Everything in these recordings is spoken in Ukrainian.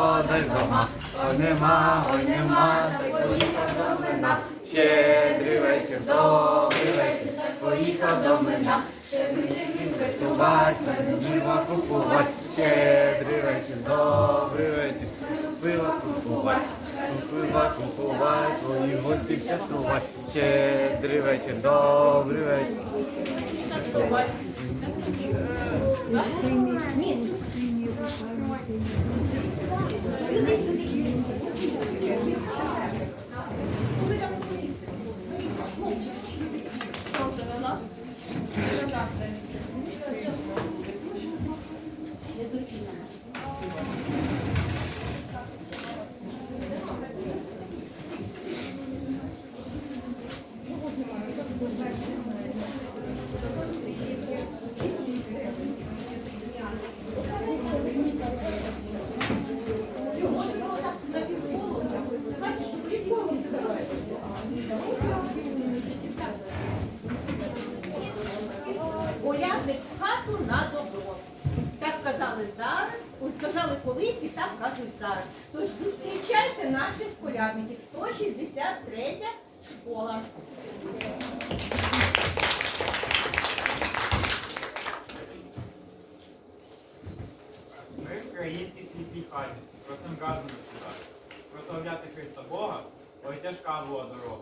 Зайдома, ой нема, ой нема, та поїхав до мене, щедрий вечір, добрий вечір, та поїхав до мене, щедрий мені святувати, мене пива купувати, ще дривайся, добрий вечір, пива купувати, пива купувати, твої гості частувати, Ще дривайся, добрий вечір, третя школа. Ми українські світлі хаті, просим разом розчитати. Прославляти Христа Бога, ой тяжка була дорога.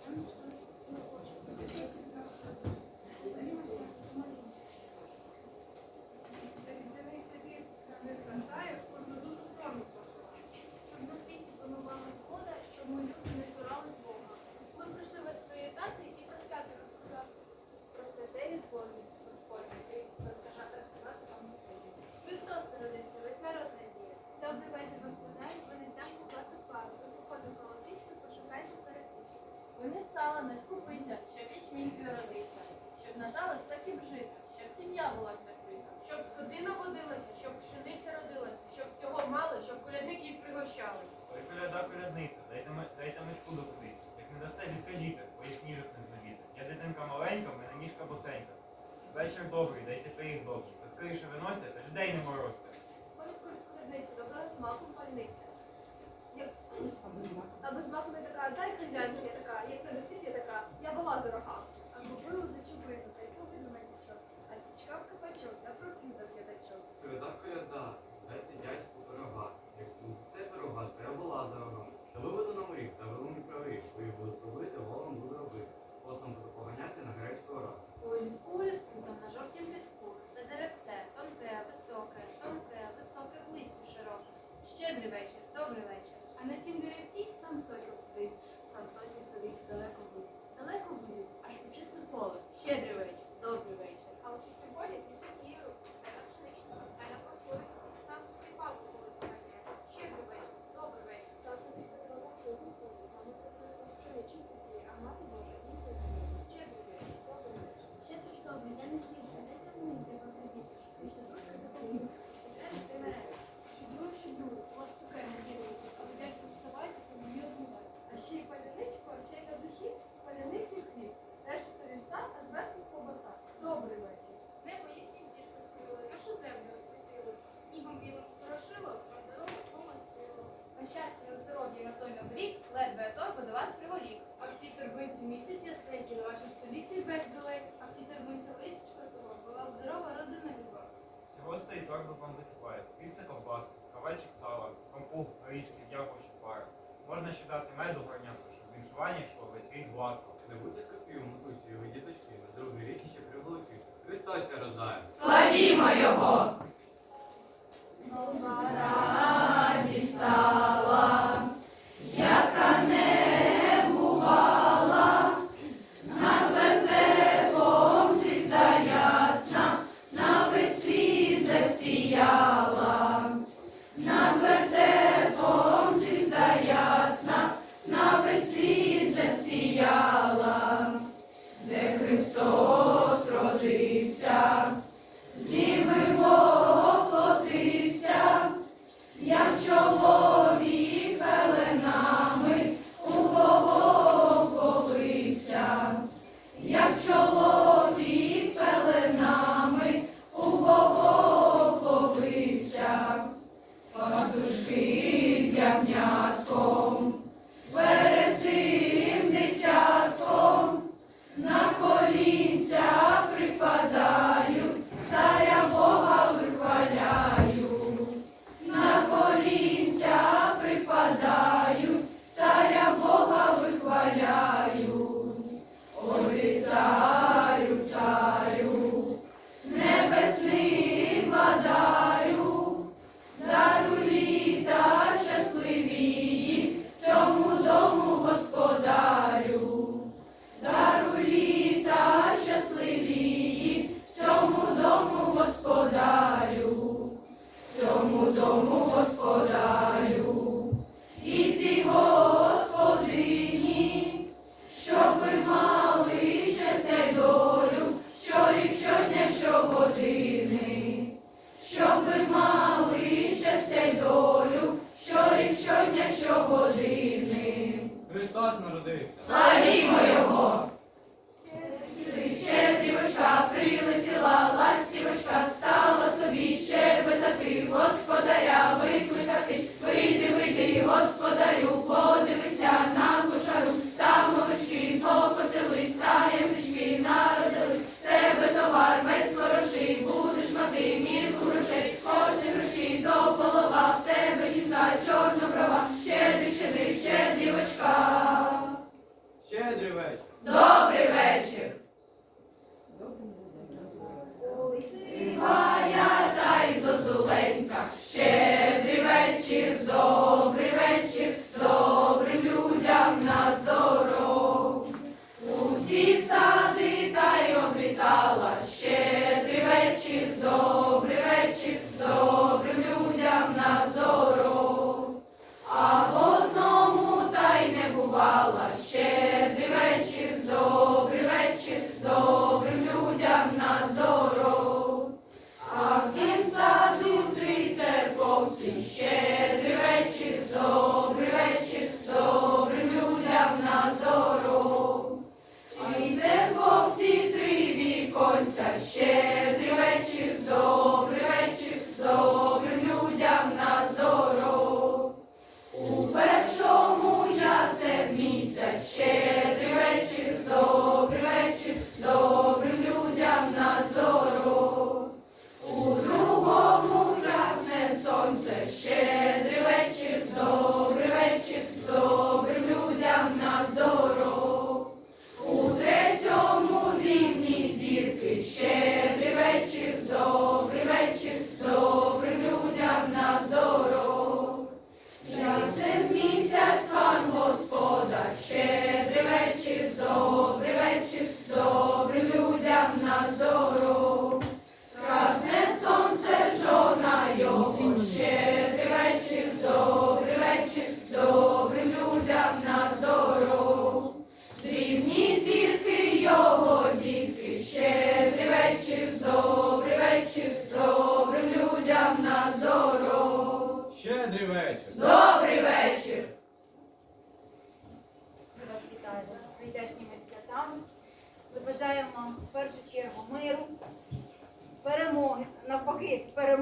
ちょっと。Колядник їх пригощали. Ой, коляда колядниця, дайте дайте мишку до кудись. Як не дасте відкажіте, бо їх ніжок не знавіте. Я дитинка маленька, в мене ніжка босенька. Вечір добрий, дайте пиріг добрий. Ви скоріше виносьте, та людей не морозьте. Колядниця, добра маком пальниця. А без маку не така, дай я така. Щедрий вечір, добрий вечір. А на тім деревці сам сокіл сидить. вибухом дисплея, піца ковбас, кавальчик сала, компух, горічки, яблучі, пара. Можна ще дати меду горнятку, щоб віншування йшло весь рік гладко. Не будьте скопів, матусі, його діточки, на другий рік ще приголочуся. Христосся рожає. Славімо його!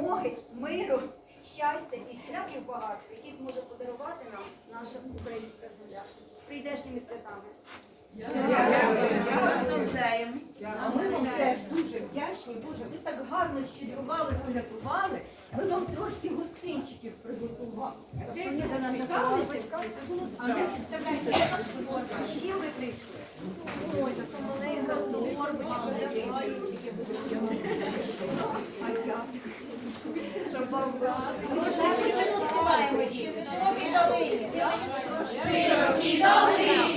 перемоги, миру, щастя і всіляких багатств, які може подарувати нам наша українська земля. Прийдешніми святами. А ми вам теж дуже вдячні, Боже, ви так гарно щедрували, полякували. Ми вам трошки гостинчиків приготували. А ви представляєте, Широкі долини.